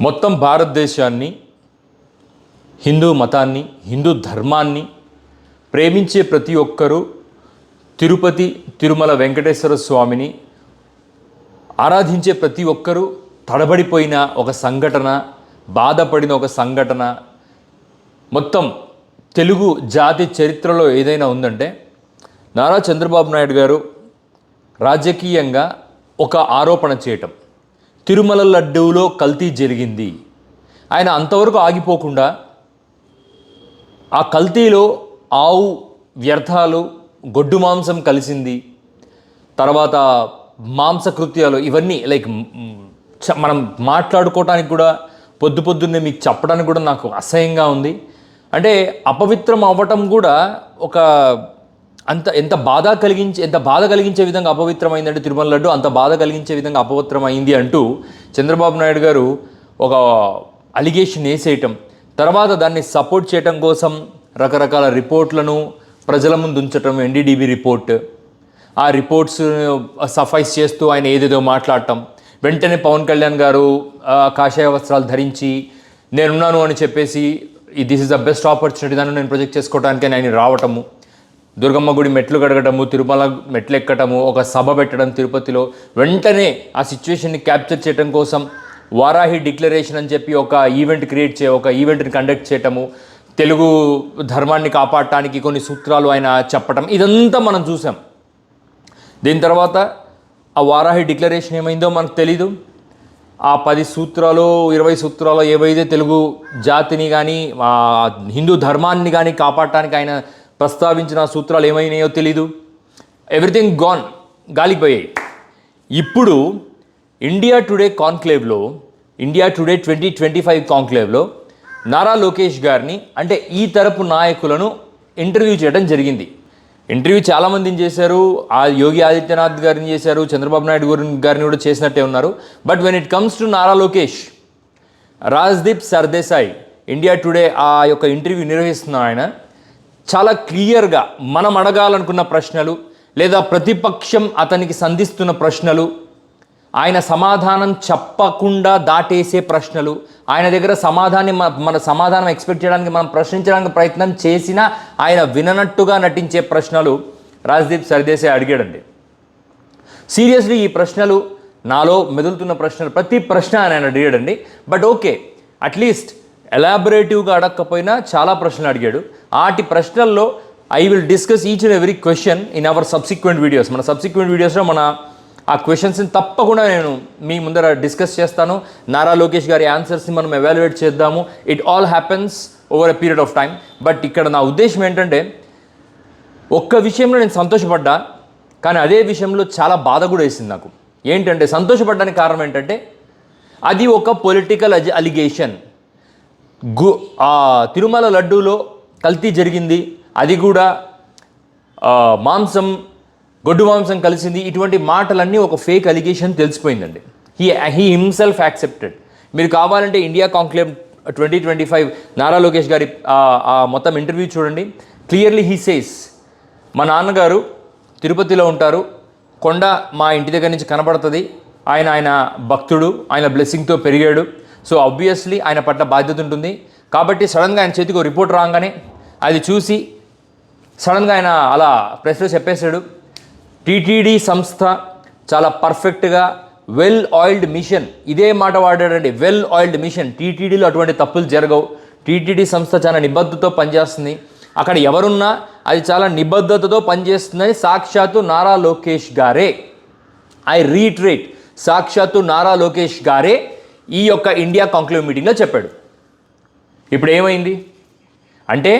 మొత్తం భారతదేశాన్ని హిందూ మతాన్ని హిందూ ధర్మాన్ని ప్రేమించే ప్రతి ఒక్కరూ తిరుపతి తిరుమల వెంకటేశ్వర స్వామిని ఆరాధించే ప్రతి ఒక్కరూ తడబడిపోయిన ఒక సంఘటన బాధపడిన ఒక సంఘటన. మొత్తం తెలుగు జాతి చరిత్రలో ఏదైనా ఉందంటే నారా చంద్రబాబు నాయుడు గారు రాజకీయంగా ఒక ఆరోపణ చేయటం. తిరుమల లడ్డూలో కల్తీ జరిగింది. ఆయన అంతవరకు ఆగిపోకుండా ఆ కల్తీలో ఆవు వ్యర్థాలు గొడ్డు మాంసం కలిసింది. తర్వాత మాంసకృత్యాలు ఇవన్నీ లైక్ మనం మాట్లాడుకోవటానికి కూడా పొద్దు పొద్దున్నే మీకు చెప్పడానికి కూడా నాకు అసహ్యంగా ఉంది. అంటే అపవిత్రం అవ్వటం కూడా ఒక అంత ఎంత బాధ కలిగించే ఎంత బాధ కలిగించే విధంగా అపవిత్రమైందంటే తిరుమల లడ్డు అంత బాధ కలిగించే విధంగా అపవిత్రమైంది అంటూ చంద్రబాబు నాయుడు గారు ఒక అలిగేషన్ వేసేయటం. తర్వాత దాన్ని సపోర్ట్ చేయటం కోసం రకరకాల రిపోర్ట్లను ప్రజల ముందు ఉంచటం ఎన్డీడీబీ రిపోర్ట్. ఆ రిపోర్ట్స్ సఫైస్ చేస్తూ ఆయన ఏదేదో మాట్లాడటం. వెంటనే పవన్ కళ్యాణ్ గారు కాషాయ వస్త్రాలు ధరించి నేనున్నాను అని చెప్పేసి this is the best opportunity దాన్ని నేను ప్రొజెక్ట్ చేసుకోవడానికి ఆయన రావటము. దుర్గమ్మ గుడి మెట్లు కడగటము తిరుమల మెట్లు ఎక్కటము ఒక సభ పెట్టడం తిరుపతిలో వెంటనే ఆ సిచ్యువేషన్ని క్యాప్చర్ చేయడం కోసం వారాహి డిక్లరేషన్ అని చెప్పి ఒక ఈవెంట్ క్రియేట్ చే ఒక ఈవెంట్ని కండక్ట్ చేయటము తెలుగు ధర్మాన్ని కాపాడటానికి కొన్ని సూత్రాలు ఆయన చెప్పటం ఇదంతా మనం చూసాం. దీని తర్వాత ఆ వారాహి డిక్లరేషన్ ఏమైందో మనకు తెలీదు. ఆ పది సూత్రాలు ఇరవై సూత్రాలు ఏవైతే తెలుగు జాతిని కానీ హిందూ ధర్మాన్ని కానీ కాపాడటానికి ఆయన ప్రస్తావించిన సూత్రాలు ఏమైనాయో తెలీదు. ఎవ్రీథింగ్ గాన్ గాలిపోయాయి ఇప్పుడు India today కాన్క్లేవ్లో India today twenty twenty five కాన్క్లేవ్లో Nara Lokesh గారిని అంటే ఈ తరపు నాయకులను ఇంటర్వ్యూ చేయడం జరిగింది. ఇంటర్వ్యూ చాలామందిని చేశారు. ఆ యోగి ఆదిత్యనాథ్ గారిని చేశారు. చంద్రబాబు నాయుడు గారిని గారిని కూడా చేసినట్టే ఉన్నారు. But when it comes to Nara Lokesh Rajdeep Sardesai India today ఆ యొక్క ఇంటర్వ్యూ నిర్వహిస్తున్న ఆయన చాలా క్లియర్గా మనం అడగాలనుకున్న ప్రశ్నలు లేదా ప్రతిపక్షం అతనికి సంధిస్తున్న ప్రశ్నలు ఆయన సమాధానం చెప్పకుండా దాటేసే ప్రశ్నలు ఆయన దగ్గర సమాధానం మన సమాధానం ఎక్స్పెక్ట్ చేయడానికి మనం ప్రశ్నించడానికి ప్రయత్నం చేసినా ఆయన విననట్టుగా నటించే ప్రశ్నలు రాజ్దీప్ సర్దేశాయ్ అడిగాడండి. సీరియస్లీ ఈ ప్రశ్నలు నాలో మెదులుతున్న ప్రశ్నలు ప్రతి ప్రశ్న ఆయన అడిగాడండి. బట్ ఓకే అట్లీస్ట్ ఎలాబొరేటివ్గా అడగకపోయినా చాలా ప్రశ్నలు అడిగాడు. ఆటి ప్రశ్నల్లో I will discuss each and every question in our subsequent videos మన సబ్సిక్వెంట్ వీడియోస్లో మన ఆ క్వశ్చన్స్ని తప్పకుండా నేను మీ ముందర డిస్కస్ చేస్తాను. నారా లోకేష్ గారి ఆన్సర్స్ని మనం ఎవాల్యుయేట్ చేద్దాము. It all happens over a period of time but ఇక్కడ నా ఉద్దేశం ఏంటంటే ఒక్క విషయంలో నేను సంతోషపడ్డా కానీ అదే విషయంలో చాలా బాధ కూడా వేసింది నాకు. ఏంటంటే సంతోషపడడానికి కారణం ఏంటంటే అది ఒక పొలిటికల్ అలిగేషన్ గు ఆ తిరుమల లడ్డూలో కల్తీ జరిగింది. అది కూడా మాంసం గొడ్డు మాంసం కలిసింది. ఇటువంటి మాటలన్నీ ఒక ఫేక్ అలిగేషన్ తెలిసిపోయిందండి. హీ హీ హిమ్సెల్ఫ్ యాక్సెప్టెడ్ మీరు కావాలంటే India conclave twenty twenty five Nara Lokesh గారి మొత్తం ఇంటర్వ్యూ చూడండి. క్లియర్లీ హీ సేస్ మా నాన్నగారు తిరుపతిలో ఉంటారు. కొండ మా ఇంటి దగ్గర నుంచి కనబడుతుంది. ఆయన ఆయన భక్తుడు. ఆయన బ్లెస్సింగ్తో పెరిగాడు. సో ఆబ్వియస్లీ ఆయన పట్ల బాధ్యత ఉంటుంది. కాబట్టి సడన్గా ఆయన చేతికి రిపోర్ట్ రాగానే అది చూసి సడన్గా ఆయన అలా ప్రెస్లో చెప్పేశాడు టీటీడీ సంస్థ చాలా పర్ఫెక్ట్గా వెల్ ఆయిల్డ్ మిషన్. ఇదే మాట వాడాడండి వెల్ ఆయిల్డ్ మిషన్. టీటీడీలో అటువంటి తప్పులు జరగవు. టీటీడీ సంస్థ చాలా నిబద్ధతతో పనిచేస్తుంది. అక్కడ ఎవరున్నా అది చాలా నిబద్ధతతో పనిచేస్తుందని సాక్షాత్తు నారా లోకేష్ గారే. ఐ రీట్రేట్ సాక్షాత్తు నారా లోకేష్ గారే ఈ యొక్క ఇండియా కాంక్లేవ్ మీటింగ్లో చెప్పాడు. ఇప్పుడు ఏమైంది అంటే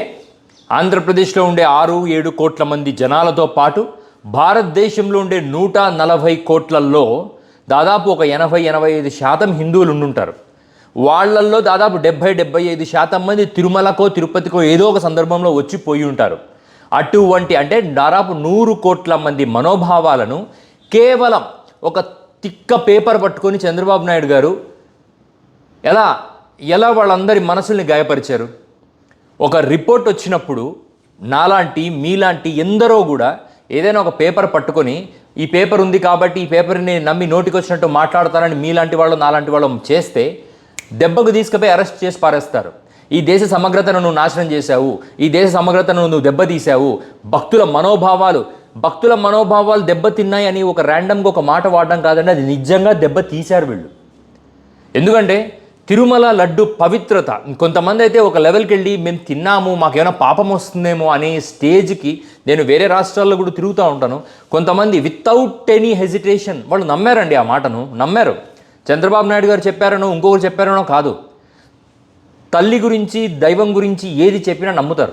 ఆంధ్రప్రదేశ్లో ఉండే ఆరు ఏడు కోట్ల మంది జనాలతో పాటు భారతదేశంలో ఉండే నూట నలభై కోట్లల్లో దాదాపు ఒక ఎనభై ఎనభై ఐదు శాతం హిందువులు ఉండుంటారు. వాళ్ళల్లో దాదాపు డెబ్భై డెబ్బై ఐదు శాతం మంది తిరుమలకో తిరుపతికో ఏదో ఒక సందర్భంలో వచ్చి పోయి ఉంటారు. అటువంటి అంటే దాదాపు నూరు కోట్ల మంది మనోభావాలను కేవలం ఒక తిక్క పేపర్ పట్టుకొని చంద్రబాబు నాయుడు గారు ఎలా ఎలా వాళ్ళందరి మనసుల్ని గాయపరిచారు? ఒక రిపోర్ట్ వచ్చినప్పుడు నాలాంటి మీలాంటి ఎందరో కూడా ఏదైనా ఒక పేపర్ పట్టుకొని ఈ పేపర్ ఉంది కాబట్టి ఈ పేపర్ని నమ్మి నోటికి వచ్చినట్టు మాట్లాడతారని మీలాంటి వాళ్ళు నాలాంటి వాళ్ళు చేస్తే దెబ్బకు తీసుకుపోయి అరెస్ట్ చేసి పారేస్తారు. ఈ దేశ సమగ్రతను నువ్వు నాశనం చేశావు. ఈ దేశ సమగ్రతను నువ్వు దెబ్బతీసావు భక్తుల మనోభావాలు భక్తుల మనోభావాలు దెబ్బతిన్నాయి అని ఒక ర్యాండమ్గా ఒక మాట వాడడం కాదండి. అది నిజంగా దెబ్బ తీశారు వీళ్ళు. ఎందుకంటే తిరుమల లడ్డు పవిత్రత. కొంతమంది అయితే ఒక లెవెల్కి వెళ్ళి మేము తిన్నాము మాకేమైనా పాపం వస్తుందేమో అనే స్టేజ్కి నేను వేరే రాష్ట్రాల్లో కూడా తిరుగుతూ ఉంటాను. కొంతమంది వితౌట్ ఎనీ హెజిటేషన్ వాళ్ళు నమ్మారండి ఆ మాటను. నమ్మారు. చంద్రబాబు నాయుడు గారు చెప్పారనో ఇంకొకరు చెప్పారనో కాదు. తల్లి గురించి దైవం గురించి ఏది చెప్పినా నమ్ముతారు.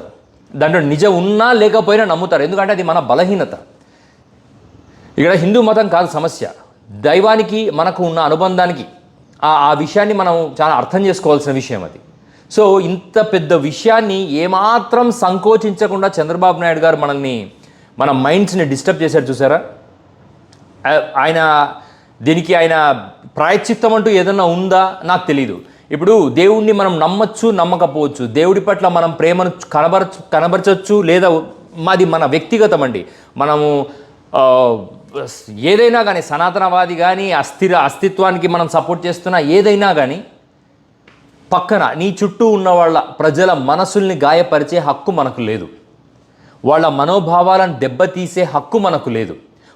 దాంట్లో నిజం ఉన్నా లేకపోయినా నమ్ముతారు. ఎందుకంటే అది మన బలహీనత. ఇక్కడ హిందూ మతం కాదు సమస్య. దైవానికి మనకు ఉన్న అనుబంధానికి ఆ విషయాన్ని మనం చాలా అర్థం చేసుకోవాల్సిన విషయం అది. సో ఇంత పెద్ద విషయాన్ని ఏమాత్రం సంకోచించకుండా చంద్రబాబు నాయుడు గారు మనల్ని మన మైండ్స్ని డిస్టర్బ్ చేశారు చూసారా? ఆయన దీనికి ఆయన ప్రాయశ్చిత్తం అంటూ ఏదన్నా ఉందా? నాకు తెలీదు. ఇప్పుడు దేవుణ్ణి మనం నమ్మచ్చు నమ్మకపోవచ్చు దేవుడి పట్ల మనం ప్రేమను కనబరచ కనబరచచ్చు లేదా మాది మన వ్యక్తిగతం అండి. మనము ఏదైనా కానీ సనాతనవాది కానీ అస్థిర అస్తిత్వానికి మనం సపోర్ట్ చేస్తున్న ఏదైనా కానీ పక్కన నీ చుట్టూ ఉన్న వాళ్ళ ప్రజల మనసుల్ని గాయపరిచే హక్కు మనకు లేదు. వాళ్ళ మనోభావాలను దెబ్బతీసే హక్కు మనకు లేదు.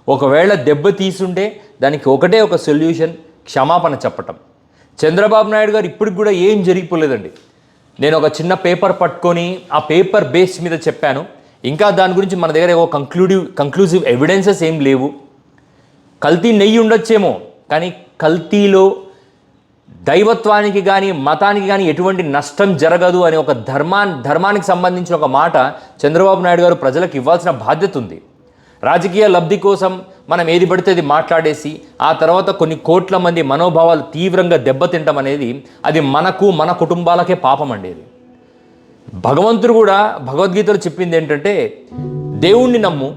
ఒకవేళ దెబ్బ తీసుంటే దానికి ఒకటే ఒక సొల్యూషన్ క్షమాపణ చెప్పటం. చంద్రబాబు నాయుడు గారు ఇప్పటికి కూడా ఏం జరిగిపోలేదండి. నేను ఒక చిన్న పేపర్ పట్టుకొని ఆ పేపర్ బేస్ మీద చెప్పాను. ఇంకా దాని గురించి మన దగ్గర ఒక కంక్లూడివ్ కంక్లూజివ్ ఎవిడెన్సెస్ ఏం లేవు. కల్తీ నెయ్యి ఉండొచ్చేమో కానీ కల్తీలో దైవత్వానికి కానీ మతానికి కానీ ఎటువంటి నష్టం జరగదు అనే ఒక ధర్మా ధర్మానికి సంబంధించిన ఒక మాట చంద్రబాబు నాయుడు గారు ప్రజలకు ఇవ్వాల్సిన బాధ్యత ఉంది. రాజకీయ లబ్ధి కోసం మనం ఏది పడితే అది మాట్లాడేసి ఆ తర్వాత కొన్ని కోట్ల మంది మనోభావాలు తీవ్రంగా దెబ్బతింటం అనేది అది మనకు మన కుటుంబాలకే పాపం అండి అది భగవంతుడు కూడా భగవద్గీతలో చెప్పింది ఏంటంటే దేవుణ్ణి నమ్ము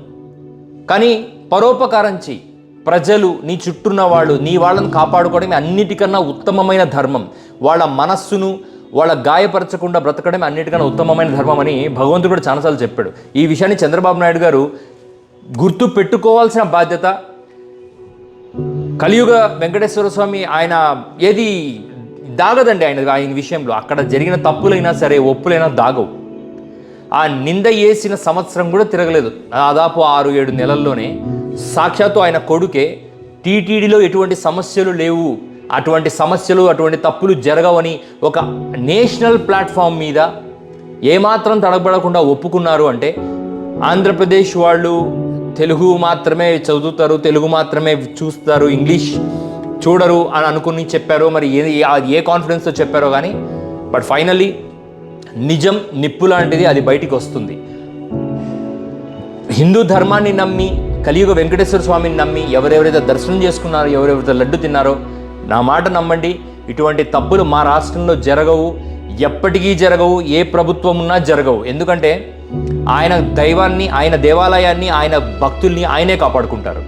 కానీ పరోపకారం చెయ్యి. ప్రజలు నీ చుట్టూన్న వాళ్ళు నీ వాళ్ళని కాపాడుకోవడమే అన్నిటికన్నా ఉత్తమమైన ధర్మం. వాళ్ళ మనస్సును వాళ్ళ గాయపరచకుండా బ్రతకడమే అన్నిటికన్నా ఉత్తమమైన ధర్మం అని భగవంతుడు కూడా చాలాసార్లు చెప్పాడు. ఈ విషయాన్ని చంద్రబాబు నాయుడు గారు గుర్తు పెట్టుకోవాల్సిన బాధ్యత కలియుగ వెంకటేశ్వర స్వామి ఆయన ఏది దాగదండి ఆయన ఆయన విషయంలో. అక్కడ జరిగిన తప్పులైనా సరే ఒప్పులైనా దాగవు. ఆ నింద వేసిన సంవత్సరం కూడా తిరగలేదు. దాదాపు ఆరు ఏడు నెలల్లోనే సాక్షాత్తు ఆయన కొడుకే టీటీడీలో ఎటువంటి సమస్యలు లేవు అటువంటి సమస్యలు అటువంటి తప్పులు జరగవని ఒక నేషనల్ ప్లాట్ఫామ్ మీద ఏమాత్రం తడబడకుండా ఒప్పుకున్నారు అంటే ఆంధ్రప్రదేశ్ వాళ్ళు తెలుగు మాత్రమే చదువుతారు తెలుగు మాత్రమే చూస్తారు ఇంగ్లీష్ చూడరు అని అనుకుని చెప్పారో మరి ఏ ఏ కాన్ఫిడెన్స్తో చెప్పారో కానీ బట్ ఫైనలీ నిజం నిప్పు లాంటిది అది బయటికి వస్తుంది. హిందూ ధర్మాన్ని నమ్మి కలియుగ వెంకటేశ్వర స్వామిని నమ్మి ఎవరెవరైతే దర్శనం చేసుకున్నారో ఎవరెవరైతే లడ్డు తిన్నారో నా మాట నమ్మండి. ఇటువంటి తప్పులు మా రాష్ట్రంలో జరగవు. ఎప్పటికీ జరగవు. ఏ ప్రభుత్వం ఉన్నా జరగవు. ఎందుకంటే ఆయన దైవాన్ని ఆయన దేవాలయాన్ని ఆయన భక్తుల్ని ఆయనే కాపాడుకుంటారు.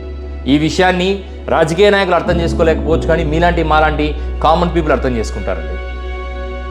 ఈ విషయాన్ని రాజకీయ నాయకులు అర్థం చేసుకోలేకపోవచ్చు కానీ మీలాంటి మాలాంటి కామన్ పీపుల్ అర్థం చేసుకుంటారండి.